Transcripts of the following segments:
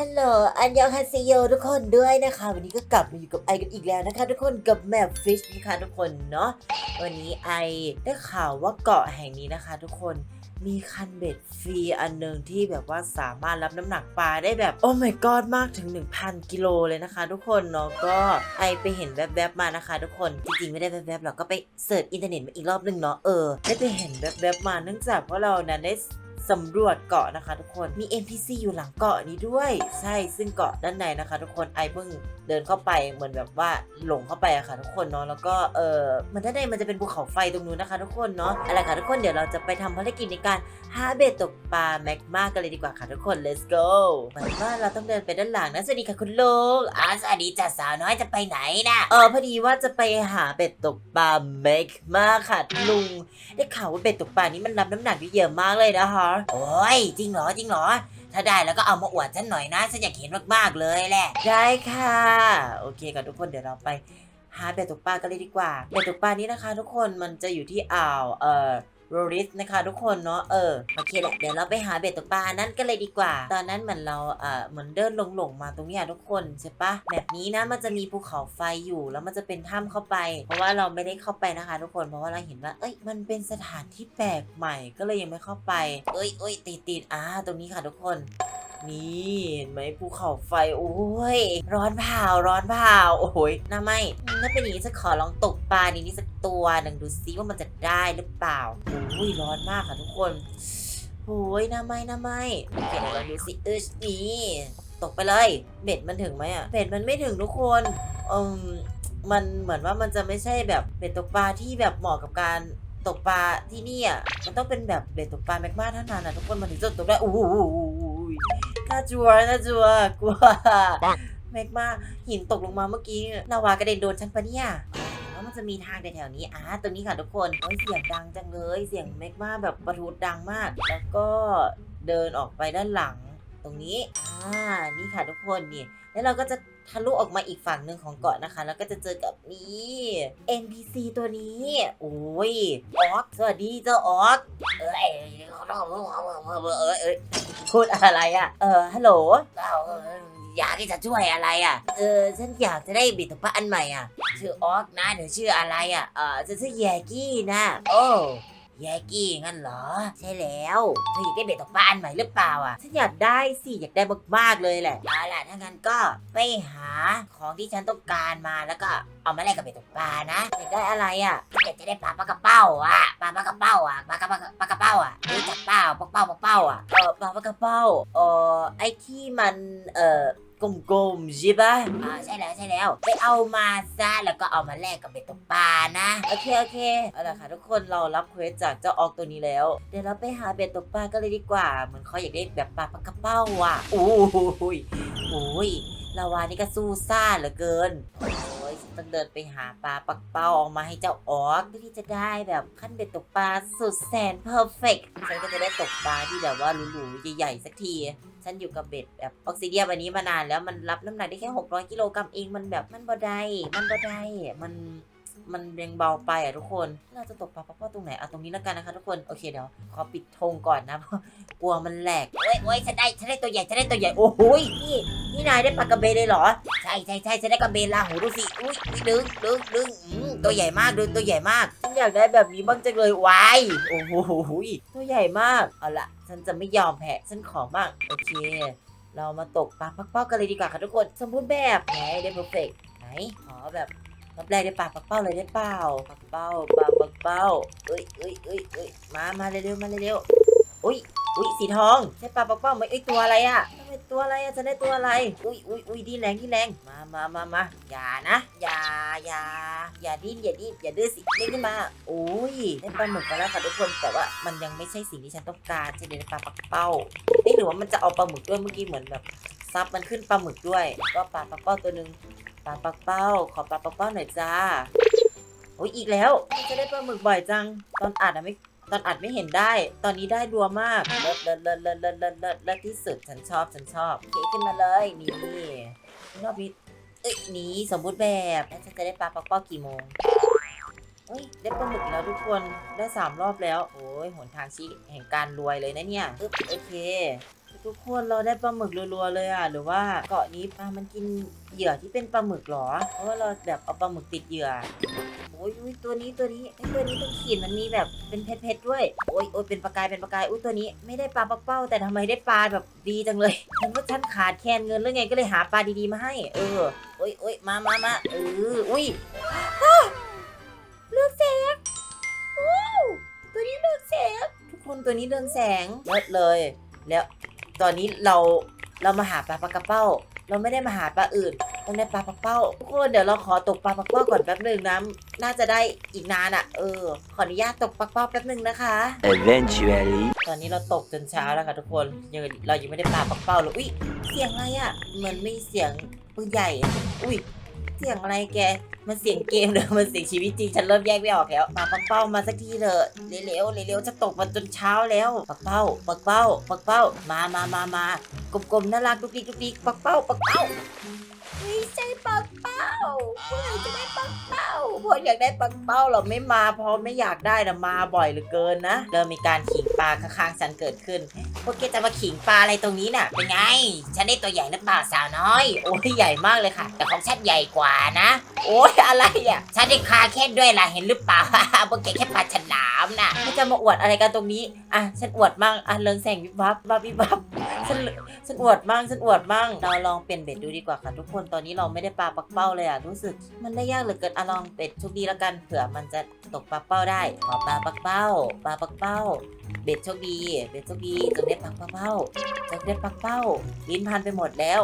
ฮัลโหล อันยองฮาซิโยทุกคนด้วยนะคะ วันนี้ก็กลับมาอยู่กับไอกันอีกแล้วนะคะ ทุกคนกับแมปฟิชนะคะทุกคนเนาะวันนี้ไอได้ข่าวว่าเกาะแห่งนี้นะคะ ทุกคนมีคันเบ็ดฟรีอันหนึ่งที่แบบว่าสามารถรับน้ำหนักปลาได้แบบโอ้ my god มากถึง 1,000 กิโลเลยนะคะ ทุกคนเนาะก็ไอไปเห็นแวบๆมานะคะ ทุกคนจริงๆไม่ได้แวบๆหรอกก็ไปเสิร์ชอินเทอร์เน็ตมาอีกรอบหนึงเนาะเออได้ไปเห็นแวบๆมาเนื่องจากว่าเรานั้นได้ สำรวจเกาะนะคะ ทุกคนมี NPC อยู่หลังเกาะนี้ด้วย ใช่ซึ่งเกาะด้านในนะคะ ทุกคนไอเพิ่งเดินเข้าไปเหมือนแบบว่าหลงเข้าไปอะค่ะทุกคนเนาะแล้วก็เออมันด้านในมันจะเป็นภูเขาไฟตรงนู้นนะคะ ทุกคนเนาะอะไรค่ะทุกคนเดี๋ยวเราจะไปทำภารกิจในการหาเบ็ดตกปลาแมกมากันเลยดีกว่าค่ะทุกคน let's go เหมือนว่าเราต้องเดินไปด้านหลังนะสวัสดีค่ะคุณลุงอ่าสวัสดีจ้าสาวน้อยจะไปไหนนะเออพอดีว่าจะไปหาเบ็ดตกปลาแมกมาค่ะลุงได้ข่าวว่าเบ็ดตกปลานี้มันรับน้ำหนักเยอะมากเลยนะคะโอ้ยจริงเหรอจริงเหรอ ถ้าได้แล้วก็เอามาอวดฉันหน่อยนะฉันอยากเห็นมากๆเลยแหละ ได้ค่ะ โอเคค่ะทุกคนเดี๋ยวเราไปหาเบ็ดตกปลากันเลยดีกว่าเบ็ดตกปลานี้นะคะ ทุกคนมันจะอยู่ที่อ่าวเอ่อ โรลิสนะคะทุกคนเนาะเออโอเคแหละเดี๋ยวเราไปหาเบ็ดตกปลานั้นกันเลยดีกว่า ตอนนั้นเหมือนเราเอ่อเหมือนเดินหลงๆมาตรงนี้ทุกคนใช่ปะแบบนี้นะมันจะมีภูเขาไฟอยู่แล้วมันจะเป็นถ้ำเข้าไป เพราะว่าเราไม่ได้เข้าไปนะคะ ทุกคนเพราะว่าเราเห็นว่า เอ้ยมันเป็นสถานที่แปลกใหม่ก็เลยยังไม่เข้าไป เอ้ยเอ้ยติดติดๆอ่าตรงนี้ค่ะทุกคน นี่เห็นไหมภูเขาไฟโอ้ย ร้อนเผาร้อนเผาโอ้ยน่าไม่ถ้าเป็นอย่างนี้จะขอลองตกปลานี้นี่สักตัวหนึ่งดูซิว่ามันจะได้หรือเปล่าโอ้ยร้อนมากค่ะทุกคนโอ้ยน่าไม่น่าไม่โอเคเดี๋ยวเราดูสิเออนี่ตกไปเลย เบ็ดมันถึงไหมอะเบ็ดมันไม่ถึงทุกคนอืมมันเหมือนว่ามันจะไม่ใช่แบบเบ็ดตกปลาที่แบบเหมาะกับการตกปลาที่นี่อะมันต้องเป็นแบบเบ็ดตกปลาแมกมาเท่านั้นนะทุกคนมันถึงจะตกได้โอ้ น่าจัวน่าจัวกลัวปังแมกมาหินตกลงมาเมื่อกี้ลาวากระเด็นโดนฉันปะเนี่ยแล้วมันจะมีทางแถวๆนี้อ่าตรงนี้ค่ะทุกคนโอ้ยเสียงดังจังเลย เสียงแมกมาแบบประทุดังมาก แล้วก็เดินออกไปด้านหลัง ตรงนี้ อ่า นี่ค่ะทุกคนนี่ แล้วเราก็จะทะลุออกมาอีกฝั่งหนึ่งของเกาะนะคะ แล้วก็จะเจอกับนี่ NPC ตัวนี้ โอ้ย ออก สวัสดีเจ้าออก เอ้ยเอ้ยเอ้ย พูดอะไรอะ เออฮัลโหลอยากที่จะช่วยอะไรอะ เออฉันอยากจะได้บิดตกปลาอันใหม่อะ ชื่อออกนะเดี๋ยวชื่ออะไรอะ เออจะชื่อแยกี้นะ โอ้ แยกี้งั้นเหรอ ใช่แล้วเธออยากได้เบ็ดตกปลาอันใหม่หรือเปล่าอะฉันอยากได้สิอยากได้มากๆเลยแหละเอาล่ะถ้างั้นก็ไปหาของที่ฉันต้องการมาแล้วก็เอามาแลกกับเบ็ดตกปลานะอยากได้อะไรอะอยากจะได้ปลาปลากระเป้าอะปลาปลากระเป้าอะปลากระปลาปลากระเป้าอะรู้จักเป้าปลาเป้าปลาเป้าอะเออปลาปลากระเป้าเออไอที่มันเออ กลมๆใช่ปะอ่าใช่แล้วใช่แล้ว ไปเอามาซะแล้วก็เอามาแลกกับเบ็ดตกปลานะโอเคโอเคเอาละค่ะทุกคนเรารับเควสจากเจ้าออกตัวนี้แล้ว เดี๋ยวเราไปหาเบ็ดตกปลากันเลยดีกว่าเหมือนเขาอยากได้แบบปลาปลากระเป้าอะโอ้ยโอ้ยลาวานี่ก็สู้ซ่าเหลือเกินโอ้ยต้องเดินไปหาปลาปักเป้าออกมาให้เจ้าออกเพื่อที่จะได้แบบขั้นเบ็ดตกปลาสุดแสนเพอร์เฟกต์ฉันก็จะได้ตกปลาที่แบบว่าหรูๆใหญ่ๆสักที ฉันอยู่กับเบ็ดแบบออกซิเดียมอันนี้มานานแล้วมันรับน้ำหนักได้แค่600กิโลกรัมเองมันแบบมันบ่ได้มันบ่ได้มันมันยังเบาไปอะทุกคน เราจะตกปลาปลาเป้าตรงไหนเอาตรงนี้แล้วกันนะคะทุกคน โอเคเดี๋ยว ขอปิดธงก่อนนะเพราะกลัวมันแหลก โอ้ยโอ้ยฉันได้ฉันได้ตัวใหญ่ฉันได้ตัวใหญ่ โอ้โหยนี่นี่นายได้ปลากระเบนเลยเหรอ ใช่ใช่ใช่ฉันได้กระเบนลาหูดูสิ อุ้ยอุ๊ยดึงดึงดึงตัวใหญ่มากดึงตัวใหญ่มาก ฉันอยากได้แบบนี้บ้างจังเลยวาย โอ้โห ตัวใหญ่มาก เอาละ ฉันจะไม่ยอมแพ้ฉันขอบ้างโอเค เรามาตกปลาปักเป้ากันเลยดีกว่าค่ะทุกคน สมบูรณ์แบบไหนได้เพอร์เฟกไหนขอแบบรับแรกได้ปลาปักเป้าเลยได้เปล่าปักเป้าปลาปักเป้าเอ้ยเอ้ยเอ้ยเอ้ยมามาเร็วๆมาเร็วๆอุ้ยอุ้ยสีทองใช่ปลาปักเป้าไหมเอ้ยตัวอะไรอะทำไมตัวอะไรอะจะได้ตัวอะไร อุ้ยอุ้ยอุ้ยดีแรงดีแรงมา มามามาอย่านะ อย่าอย่าอย่าดิ้นอย่าดิ้นอย่าดื้อสิเล่นขึ้นมา โอ้ยได้ปลาหมึกกันแล้วค่ะทุกคน แต่ว่ามันยังไม่ใช่สิ่งที่ฉันต้องการจะเดินปลาปักเป้าไม่หรือว่ามันจะเอาปลาหมึกด้วยเมื่อกี้เหมือนแบบซับมันขึ้นปลาหมึกด้วย ก็ปลาปักเป้าตัวหนึ่งปลาปักเป้า ขอปลาปักเป้าหน่อยจ้า โอ้ยอีกแล้ว จะได้ปลาหมึกบ่อยจัง ตอนอัดอะไม่ตอนอัดไม่เห็นได้ ตอนนี้ได้ดัวมาก เลิศเลิศเลิศเลิศเลิศเลิศเลิศที่สุด ฉันชอบ ฉันชอบ เคขึ้นมาเลย นี่รอบนี้ เอ้ยหนี้สมมุติแบบแล้วฉันจะได้ปลาปักเป้ากี่โมงเอ้ยได้ปลาหมึกแล้วทุกคนได้สามรอบแล้ว โอ้ยหนทางชี้แห่งการรวยเลยนะเนี่ยโอเค ทุกคนเราได้ปลาหมึกรัวๆเลยอะหรือว่าเกาะนี้ปลามันกินเหยื่อที่เป็นปลาหมึกเหรอ เพราะว่าเราแบบเอาปลาหมึกติดเหยื่อโอ้ยอุ้ยตัวนี้ตัวนี้ไอ้ตัวนี้ต้องขีดมันมีแบบเป็นเพชรๆด้วยโอ้ยโอ้ยเป็นประกายเป็นประกายอุ้ยตัวนี้ไม่ได้ปลาปักเป้า แต่ทำไมได้ปลาแบบดีจังเลยฉันว่าฉันขาดแคลนเงินหรือไงก็เลยหาปลาดีๆมาให้ เออโอ้ยโอ้ยมามามาเอออุ้ยเลือกแสงว้าวตัวนี้เลือกแสงทุกคนตัวนี้เรืองแสงเลิศเลย แล้ว ตอนนี้เราเรามาหาปลาปลากระเป้า เราไม่ได้มาหาปลาอื่นต้องได้ปลาปักเป้าทุกคนเดี๋ยวเราขอตกปลาปักเป้าก่อนแป๊บหนึ่งนะน่าจะได้อีกนานอะ่ะ เออ ขออนุญาตตกปักเป้าแป๊บหนึ่งนะคะ Eventually. ตอนนี้เราตกจนเช้าแล้วค่ะทุกคนยังเรายังไม่ได้ปลาปักเป้าเลยอุ้ยเสียงอะไรอะ่ะเหมือนมีเสียงปืนใหญ่ อุ้ย เสียงอะไรแก มันเสียงเกมหรือมันเสียงชีวิตจริง ฉันเริ่มแยกไม่ออกแล้วปลาปักเป้ามาสักทีเถอะเร็วๆเร็วๆจะตกมาจนเช้าแล้วปักเป้าปักเป้าปักเป้า มามามามา กลมๆน่ารักดุกดิกดุกดิกปักเป้าปักเป้าไม่ใช่ปัก เป้าเมื่อไหร่จะได้ปักเป้าพออยากได้ปักเป้าเราไม่มาเพราะไม่อยากได้นะมาบ่อยเหลือเกินนะเริ่มมีการขิงปลาข้างๆฉันเกิดขึ้นพวกแกจะมาขิงปลาอะไรตรงนี้น่ะ เป็นไง ฉันได้ตัวใหญ่หรือเปล่าสาวน้อย โอ้ยใหญ่มากเลยค่ะ แต่ของฉันใหญ่กว่านะ โอ้ยอะไรอะฉันได้คาแค่ด้วยล่ะเห็นหรือเปล่าพวกแกแค่ปลาฉลามน่ะไม่จะมาอวดอะไรกันตรงนี้อะฉันอวดมั่งอะเรืองแสงวิบวับวับวิบวับ ฉันฉันอวดมั่งฉันอวดมั่งเราลองเปลี่ยนเบ็ดดูดีกว่าค่ะ ทุกคนตอนนี้เราไม่ได้ปลาปักเป้าเลยอะรู้สึกมันได้ยากเหลือเกินอะลองเป็ดโชคดีแล้วกันเผื่อมันจะตกปลาเป้าได้ขอปลาปักเป้าปลาปักเป้า เบ็ดโชคดีเบ็ดโชคดีจนได้ปักเป้าจนได้ปลาเป้าลิ้นพันไปหมดแล้ว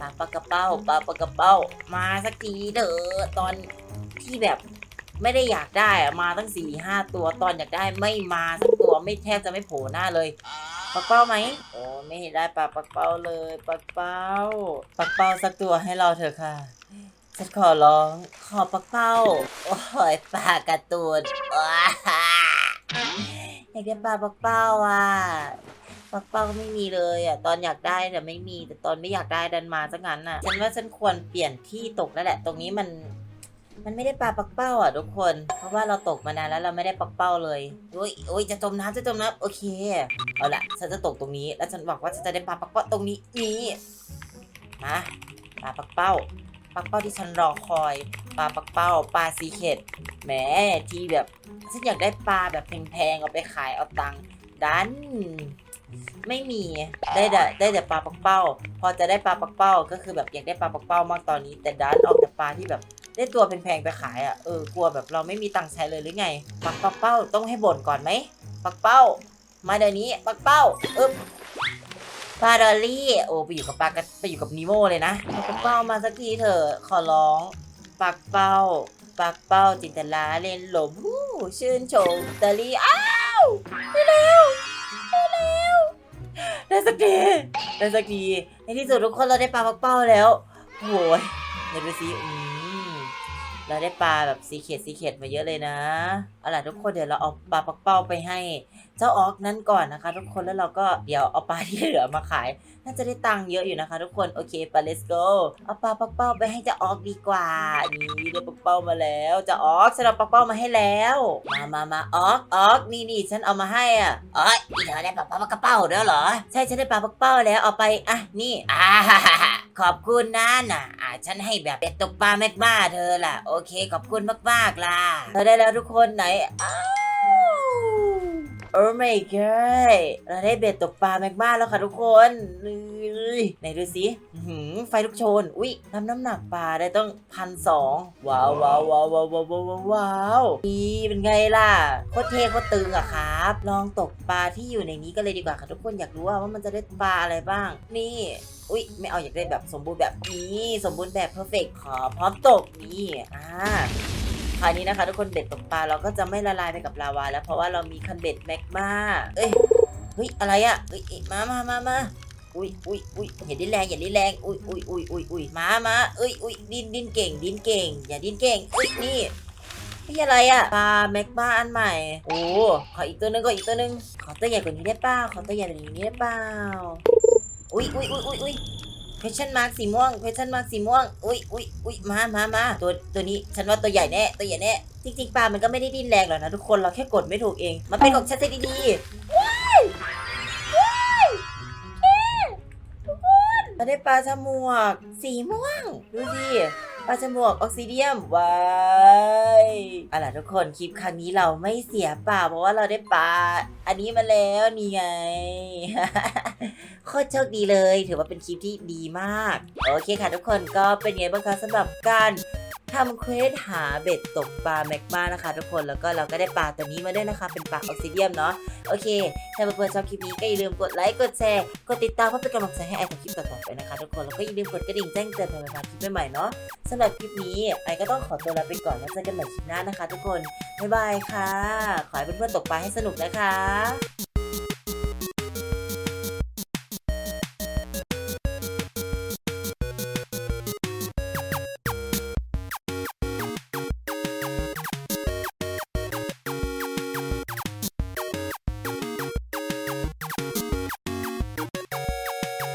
ปลาปลากระเป้าปลาปลากระเป้า มาสักทีเถอะตอนที่แบบไม่ได้อยากได้อะมาตั้งสี่ห้าตัวตอนอยากได้ไม่มาสักตัวไม่แทบจะไม่โผล่หน้าเลย ปักเป้าไหมโอ้ไม่เห็นได้ปลาปักเป้าเลยปักเป้า ปักเป้าสักตัวให้เราเถอะค่ะฉันขอร้องขอปักเป้า โอ้ยปลาการ์ตูนว้าอยากได้ปลาปักเป้าอะปักเป้าก็ไม่มีเลยอะตอนอยากได้แต่ไม่มีแต่ตอนไม่อยากได้ดันมาซะงั้นอะฉันว่าฉันควรเปลี่ยนที่ตกแล้วแหละ ตรงนี้มัน มันไม่ได้ปลาปักเป้าอะทุกคน เพราะว่าเราตกมานานแล้วเราไม่ได้ปักเป้าเลยโอ้ยโอ้ยจะจมน้ำจะจมน้ำโอเค เอาละฉันจะตกตรงนี้ แล้วฉันบอกว่าฉันจะได้ปลาปักเป้าตรงนี้นี่มาปลาปักเป้าปักเป้าที่ฉันรอคอยปลาปักเป้าปลาซีเค็ดแหมที่แบบฉันอยากได้ปลาแบบแพงๆเอาไปขายเอาตังค์ดัน ไม่มีได้แต่ได้แต่ปลาปักเป้า พอจะได้ปลาปักเป้าก็คือแบบอยากได้ปลาปักเป้ามากตอนนี้ แต่ดันออกแต่ปลาที่แบบ ได้ตัวแพงๆไปขายอะเออกลัวแบบเราไม่มีตังค์ใช้เลยหรือไง ปักปักเป้าต้องให้บ่นก่อนไหมปักเป้า มาเดี๋ยวนี้ปักเป้าอึ๊บปลาดอลลี่โอ้ไปอยู่กับปลากระไปอยู่กับนีโมเลยนะปักเป้ามาสักทีเถอะขอร้องปักเป้าปักเป้าจินตลาเล่นหลมฮู้ชื่นชมดอลลี่อ้าวได้แล้วได้แล้วได้สักทีได้สักทีในที่สุดทุกคนเราได้ปลาปักเป้าแล้วโอ้ยเดี๋ยวดูสิอืม เราได้ปลาแบบสีเขียดสีเขียดมาเยอะเลยนะเอาล่ะทุกคนเดี๋ยวเราเอาปลาปักเป้าไปให้เจ้าออกนั่นก่อนนะคะ ทุกคนแล้วเราก็เดี๋ยวเอาปลาที่เหลือมาขาย น่าจะได้ตังค์เยอะอยู่นะคะ ทุกคนโอเคไป let's go เอาปลาปักเป้าไปให้เจ้าออกดีกว่านี่ได้ปักเป้ามาแล้วเจ้าออกฉันเอาปักเป้ามาให้แล้วมามามาออกออกนี่นี่ฉันเอามาให้อะอ๋ออีเธอได้ปลาปักเป้าแล้วเหรอใช่ฉันได้ปลาปักเป้าแล้วเอาไปอะนี่อ่า ขอบคุณนะน่ะ อ่าฉันให้แบบเป็ดตกปลาแมกมาเธอล่ะ โอเค ขอบคุณมากๆล่ะเธอได้แล้วทุกคนไหนอ้า โอ้ my god เราได้เบ็ดตกปลาแมกมาแล้วค่ะทุกคนนี่ไหนดูสิอื้อหือไฟลุกโชน อุ๊ยน้ำน้ำหนักปลาได้ต้องพันสองว้าวว้าวว้าวว้าวว้าวว้าวว้าวนี่เป็นไงล่ะโคตรเท่โคตรตึงอะครับ ลองตกปลาที่อยู่ในนี้กันเลยดีกว่าค่ะทุกคนอยากรู้ว่าว่ามันจะได้ปลาอะไรบ้าง นี่อุ๊ยไม่เอาอยากได้แบบสมบูรณ์แบบนี้ สมบูรณ์แบบเพอร์เฟกขอพร้อมตกนี่อ่า คราวนี้นะคะ ทุกคนเบ็ดตกปลาเราก็จะไม่ละลายไปกับลาวา แล้วเพราะว่าเรามีคันเบ็ดแมกมาเอ้ยเฮ้ยอะไรอะเอ้ยเอ้ยมามามามาอุ้ยอุ้ยอุ้ยอย่าดิ้นแรงอย่าดิ้นแรงอุ้ยอุ้ยอุ้ยอุ้ยอุ้ยมามาเอ้ยอุ้ยดิ้นดิ้นเก่ง ดิ้นเก่ง อย่าดิ้นเก่งเอ้ยนี่นี่อะไรอะปลาแมกมาอันใหม่โอ้ขออีกตัวนึงก็อีกตัวนึงขอตัวใหญ่กว่านี้ได้เปล่าขอตัวใหญ่กว่านี้ได้เปล่าอุ้ยอุ้ยอุ้ยอุ้ย question mark สีม่วง question mark สีม่วง อุ้ยอุ้ยอุ้ยมามามาตัวตัวนี้ฉันว่าตัวใหญ่แน่ ตัวใหญ่แน่ จริงๆปลามันก็ไม่ได้ดิ้นแรงหรอกนะทุกคน เราแค่กดไม่ถูกเอง มันเป็นของฉันซะดีๆว้ายว้ายเอ๊เราได้ปลาฉมวก สีม่วง ดูสิ ปลาฉมวกออกซิเดียมไว้เอาล่ะทุกคนคลิปครั้งนี้เราไม่เสียเปล่าเพราะว่าเราได้ปลาอันนี้มาแล้วนี่ไง โคตรโชคดีเลย ถือว่าเป็นคลิปที่ดีมาก โอเคค่ะทุกคนก็เป็นไงบ้างคะสำหรับการ ทำเควสหาเบ็ดตกปลาแมกมานะคะ ทุกคนแล้วก็เราก็ได้ปลาตัวนี้มาด้วยนะคะ เป็นปลาออกซิเดียมเนาะโอเค ถ้าเพื่อนๆชอบคลิปนี้ก็อย่าลืมกดไลค์กดแชร์กดติดตามเพื่อเป็นกำลังใจให้ไอทำคลิปต่อๆไปนะคะ ทุกคนแล้วก็อย่าลืมกดกระดิ่งแจ้งเตือนเพื่อไม่พลาดคลิปใหม่ๆเนาะสำหรับคลิปนี้ไอก็ต้องขอตัวลาไปก่อนแล้วเจอกันใหม่คลิปหน้านะคะ ทุกคนบ๊ายบายค่ะ ขอให้เพื่อนๆตกปลาให้สนุกนะคะ